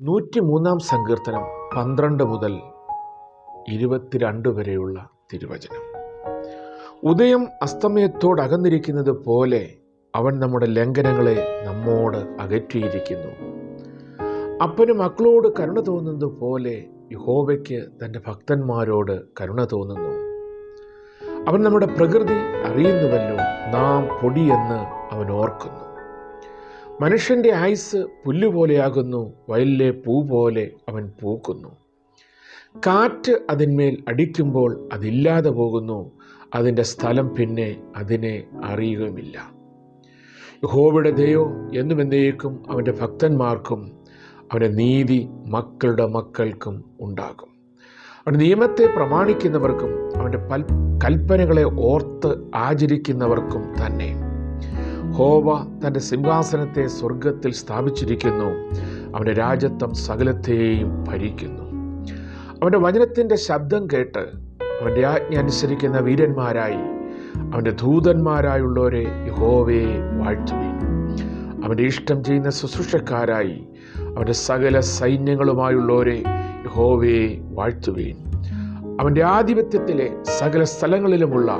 നൂറ്റി മൂന്നാം സങ്കീർത്തനം പന്ത്രണ്ട് മുതൽ ഇരുപത്തിരണ്ട് വരെയുള്ള തിരുവചനം. ഉദയം അസ്തമയത്തോട് അകന്നിരിക്കുന്നത് പോലെ അവൻ നമ്മുടെ ലംഘനങ്ങളെ നമ്മോട് അകറ്റിയിരിക്കുന്നു. അപ്പന് മക്കളോട് കരുണ തോന്നുന്നത് പോലെ യഹോവയ്ക്ക് തന്റെ ഭക്തന്മാരോട് കരുണ തോന്നുന്നു. അവൻ നമ്മുടെ പ്രകൃതി അറിയുന്നുവല്ലോ നാം പൊടിയെന്ന് അവൻ ഓർക്കുന്നു. മനുഷ്യന്റെ ആയുസ് പുല്ലുപോലെയാകുന്നു വയലിലെ പൂ പോലെ അവൻ പൂക്കുന്നു. കാറ്റ് അതിന്മേൽ അടിക്കുമ്പോൾ അതില്ലാതെ പോകുന്നു അതിന്റെ സ്ഥലം പിന്നെ അതിനെ അറിയുകയുമില്ല. യഹോവയുടെ ദയോ എന്നും എന്നേക്കും അവന്റെ ഭക്തന്മാർക്കും അവന്റെ നീതി മക്കളുടെ മക്കൾക്കും ഉണ്ടാകും. അവന്റെ നിയമത്തെ പ്രമാണിക്കുന്നവർക്കും അവന്റെ പൽ കൽപ്പനകളെ ഓർത്ത് ആചരിക്കുന്നവർക്കും തന്നെ. ഹോവ തന്റെ സിംഹാസനത്തെ സ്വർഗത്തിൽ സ്ഥാപിച്ചിരിക്കുന്നു. അവന്റെ രാജ്യത്വം സകലത്തെയും ഭരിക്കുന്നു. അവന്റെ വചനത്തിന്റെ ശബ്ദം കേട്ട് അവന്റെ ആജ്ഞ അനുസരിക്കുന്ന വീരന്മാരായി അവന്റെ ദൂതന്മാരായുള്ളവരെ യഹോവയെ വാഴ്ത്തുവി അവന്റെ ഇഷ്ടം ചെയ്യുന്ന ശുശ്രൂഷക്കാരായി അവന്റെ സകല സൈന്യങ്ങളുമായുള്ളവരെ യഹോവയെ വാഴ്ത്തുവീൻ. അവന്റെ ആധിപത്യത്തിലെ സകല സ്ഥലങ്ങളിലുമുള്ള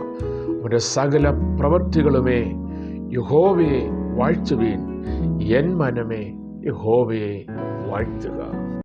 അവന്റെ സകല പ്രവൃത്തികളുമേ യഹോവയെ വാഴ്ത്തുവീൻ. എൻ മനമേ യഹോവയെ വാഴ്ത്തുക.